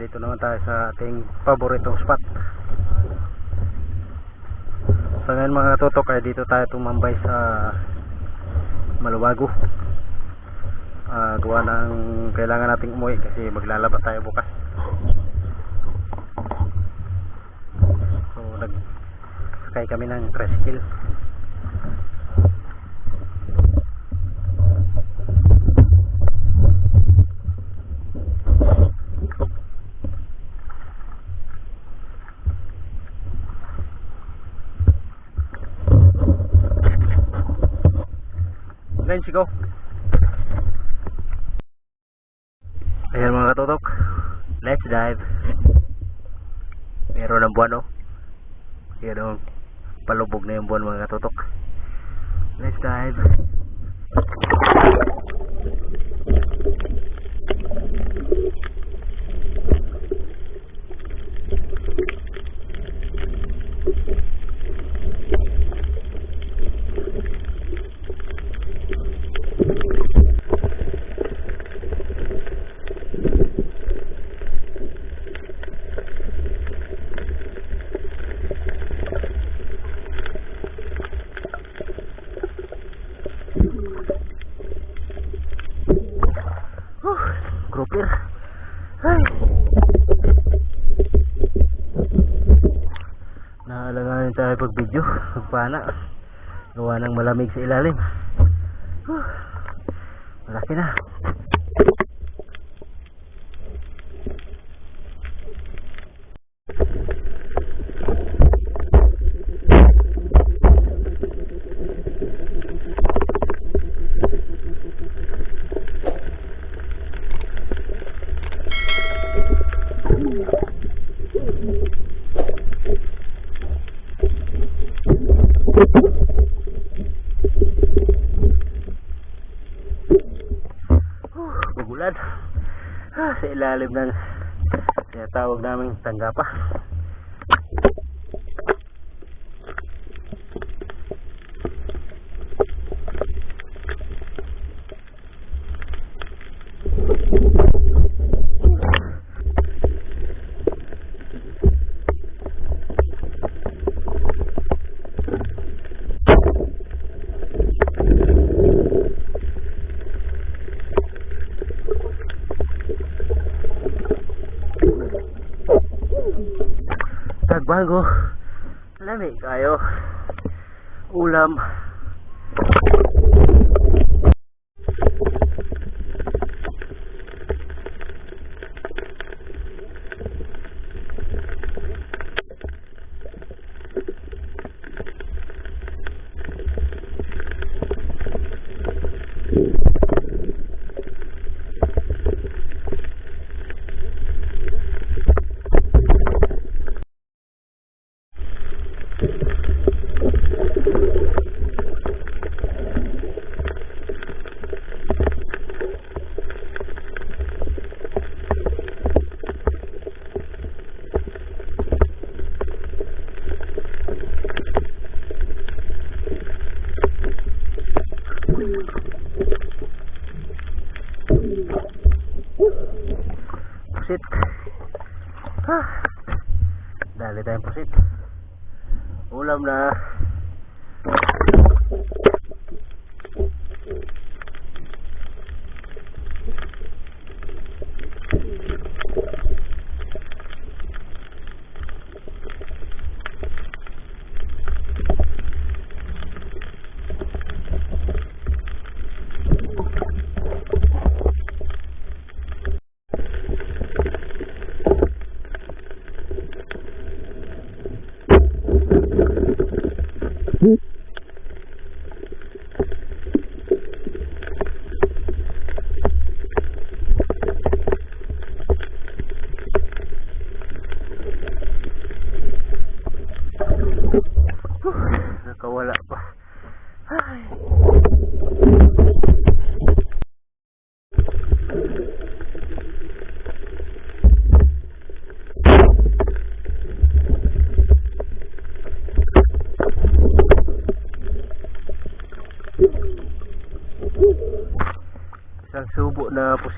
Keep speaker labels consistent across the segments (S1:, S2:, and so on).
S1: dito naman tayo sa ating paboritong spot. So ngayon mga tutok ay dito tayo tumambay sa Maluwago. Ah, gawa ng kailangan nating umuwi kasi maglalaba tayo bukas. So nag sakay kami ng tricycle Let's go. Ayan mga katutok. Let's dive. Meron ng buwan oh. Yan oh. Palubog na yung buwan mga katutok. Let's dive. Huh, grouper. Ay. Naalanganin tayo pag video. Magpana. Gawa ng malamig sa ilalim. Huh. Malaki na. Ah, sa ilalim ng tinatawag naming tanggapa. Tagbago. Lamig kayo. Ulam. Thank you.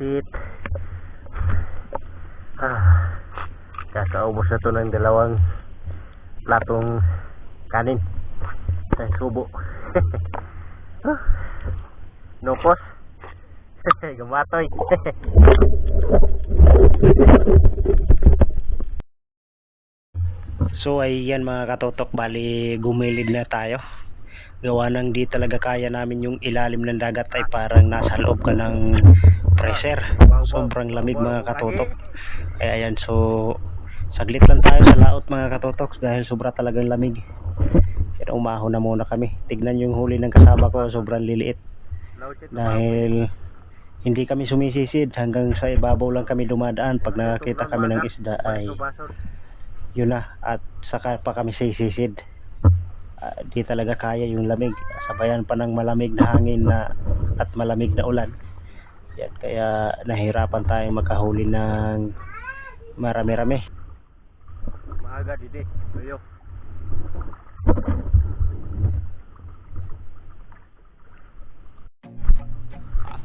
S1: Pusit. Ah. naubos na to ng dalawang platong kanin sa subo Ah, no pos gamatoy so ayan mga katotok bali gumilid na tayo gawa nang di talaga kaya namin yung ilalim ng dagat ay parang nasa loob ka ng pressure. Sobrang lamig mga katotok kaya ayan so saglit lang tayo sa laot mga katotok dahil sobra talagang lamig. Pero umahon na muna kami. Tignan yung huli ng kasama ko sobrang liliit. Dahil hindi kami sumisisid hanggang sa ibabaw lang kami dumadaan. Pag nakakita kami ng isda ay yun na at saka pa kami sisisid Ah, di talaga kaya yung lamig. Sabayan pa ng malamig na hangin na at malamig na ulan. Yan kaya nahirapan tayong makahuli ng marami-rami. Maaga didi. Tuyo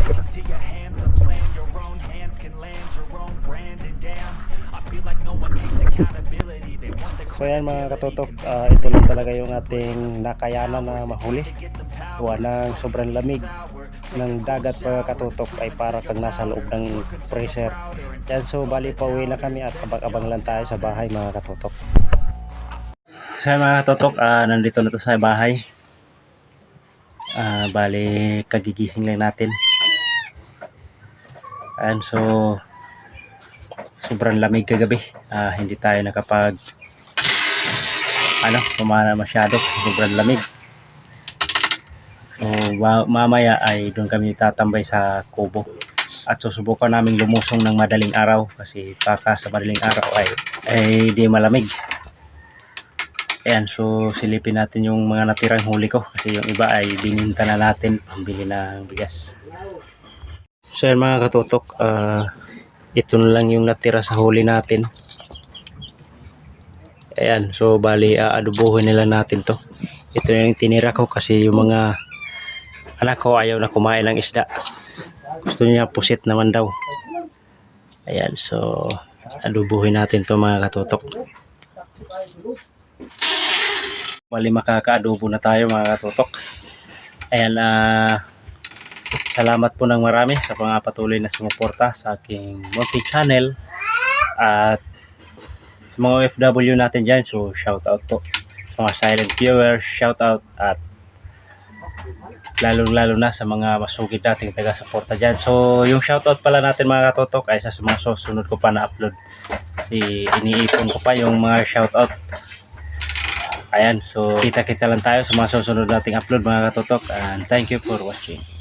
S2: Take it to your hands, a plan your own hands can land your own brand. And damn, I feel like no one takes accountability. They want the
S1: so yan mga katotok ah, ito lang talaga yung ating nakayanan na mahuli. Gawa ng sobrang lamig ng dagat mga katutok ay para kang nasa loob ng freezer. Yan so bali pauwi na kami at abang-abang lang tayo sa bahay mga katutok. Sa mga katutok ah, nandito na to sa bahay. Ah, bali kagigising lang natin ayan so sobrang lamig kagabi Ah, hindi tayo nakapag ano kumana masyado sobrang lamig So, mamaya ay doon kami tatambay sa kubo. At susubukan namin lumusong ng madaling araw kasi baka sa madaling araw ay, ay di malamig. Ayan, so silipin natin yung mga natirang huli ko kasi yung iba ay bininta na natin pambili ng bigas. So yan mga katutok, ah, ito na lang yung natira sa huli natin. Ayan, so bali aadubuhin nila natin to. Ito yung tinira ko kasi yung mga anak ko ayaw na kumain ng isda. Gusto niya pusit naman daw. Ayan, so adubuhin natin to mga katutok. Bali makakaadobo na tayo mga katutok. Ayan, ah salamat po ng marami sa mga patuloy na sumuporta sa aking munting channel. At sa mga OFW natin dyan, so shout out po. Sa mga silent viewers, shout out at lalo-lalo na sa mga masugid nating taga-suporta dyan. So, yung shoutout pala natin mga katotok ay sa mga susunod ko pa na-upload. Kasi iniipon ko pa yung mga shoutout. Ayan, so kita-kita lang tayo sa mga susunod nating upload mga katotok. And thank you for watching.